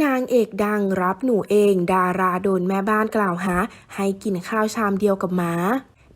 นางเอกดังรับหนูเอง ดาราโดนแม่บ้านกล่าวหา ให้กินข้าวชามเดียวกับหมา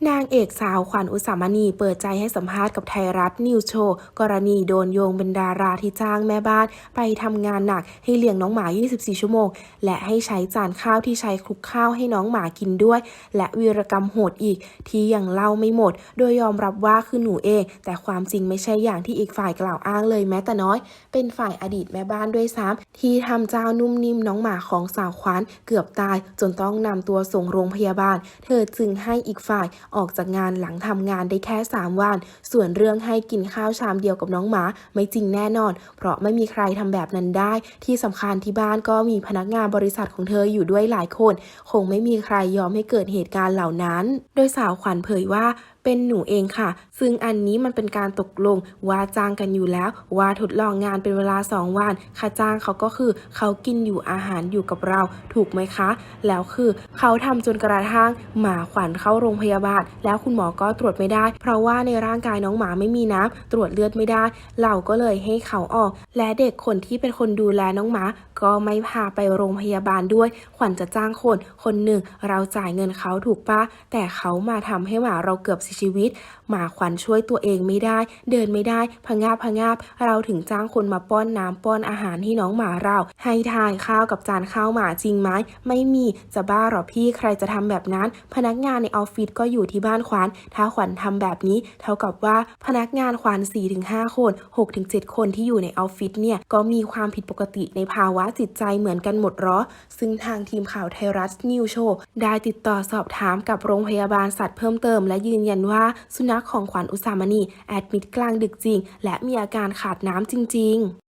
นางเอกสาวขวัญอุสามณีเปิดใจให้สัมภาษณ์กับไทยรัฐนิวโชว์กรณีโดนโยงเป็นดาราที่จ้างแม่บ้าน ไปทำงานหนักให้เลี้ยงน้องหมา 24 ชั่วโมง และให้ใช้จานข้าวที่ใช้คลุกข้าวให้น้องหมากินด้วย และวีรกรรมโหดอีก ที่ยังเล่าไม่หมด โดยยอมรับว่าคือหนูเอง แต่ความจริงไม่ใช่อย่างที่อีกฝ่ายกล่าวอ้างเลยแม้แต่น้อย เป็นฝ่ายอดีตแม่บ้านด้วยซ้ำที่ทำเจ้านุ่มนิ่มน้องหมาของสาวขวัญเกือบตาย จนต้องนำตัวส่งโรงพยาบาล เธอจึงให้อีกฝ่ายออกจากงานหลังทำงานได้แค่ 3 วัน ส่วนเรื่องให้กินข้าวชามเดียวกับน้องหมาไม่จริงแน่นอน เพราะไม่มีใครทำแบบนั้นได้ ที่สำคัญที่บ้านก็มีพนักงานบริษัทของเธออยู่ด้วยหลายคน คงไม่มีใครยอมให้เกิดเหตุการณ์เหล่านั้น โดยสาวขวัญเผยว่า เป็นหนูเองค่ะ ซึ่งอันนี้มันเป็นการตกลงว่าจ้างกันอยู่แล้ว ว่าทดลองงานเป็นเวลา 2 วัน ค่าจ้างเขาก็คือเขากินอยู่อาหารอยู่กับเราถูกไหมคะ แล้วคือเขาทำจนกระทั่งหมาขวัญเข้าโรงพยาบาล แล้วคุณหมอก็ตรวจไม่ได้ เพราะว่าในร่างกายน้องหมาไม่มีน้ำตรวจเลือดไม่ได้ เราก็เลยให้เขาออก และเด็กคนที่เป็นคนดูแลน้องหมา ก็ไม่พาไปโรงพยาบาลด้วย ขวัญจะจ้างคน คนหนึ่งเราจ่ายเงินเขาถูกปะแต่เขามาทำให้หมาเราเกือบเสียชีวิต หมาขวัญช่วยตัวเองไม่ได้ เดินไม่ได้พะงาบพะงาบ เราถึงจ้างคนมาป้อนน้ำป้อนอาหารให้น้องหมาเรา ให้ทานข้าวกับจานข้าวหมาจริงไหมไม่มีจะบ้าหรอพี่ใครจะทำแบบนั้น พนักงานในออฟฟิศก็อยู่ที่บ้านขวัญถ้าขวัญทำแบบนี้ เท่ากับว่าพนักงานขวัญ4-5 คน 6-7 คนที่อยู่ในออฟฟิศเนี่ยก็มีความผิดปกติในภาวะจิตใจเหมือนกันหมดหรอ ซึ่งทางทีมข่าวไทยรัฐนิวโชว์ได้ติดต่อสอบถามกับโรงพยาบาลสัตว์เพิ่มเติมและยืนยันว่าสุนัขของขวัญอุสามณีแอดมิดกลางดึกจริง และมีอาการขาดน้ำจริง ๆ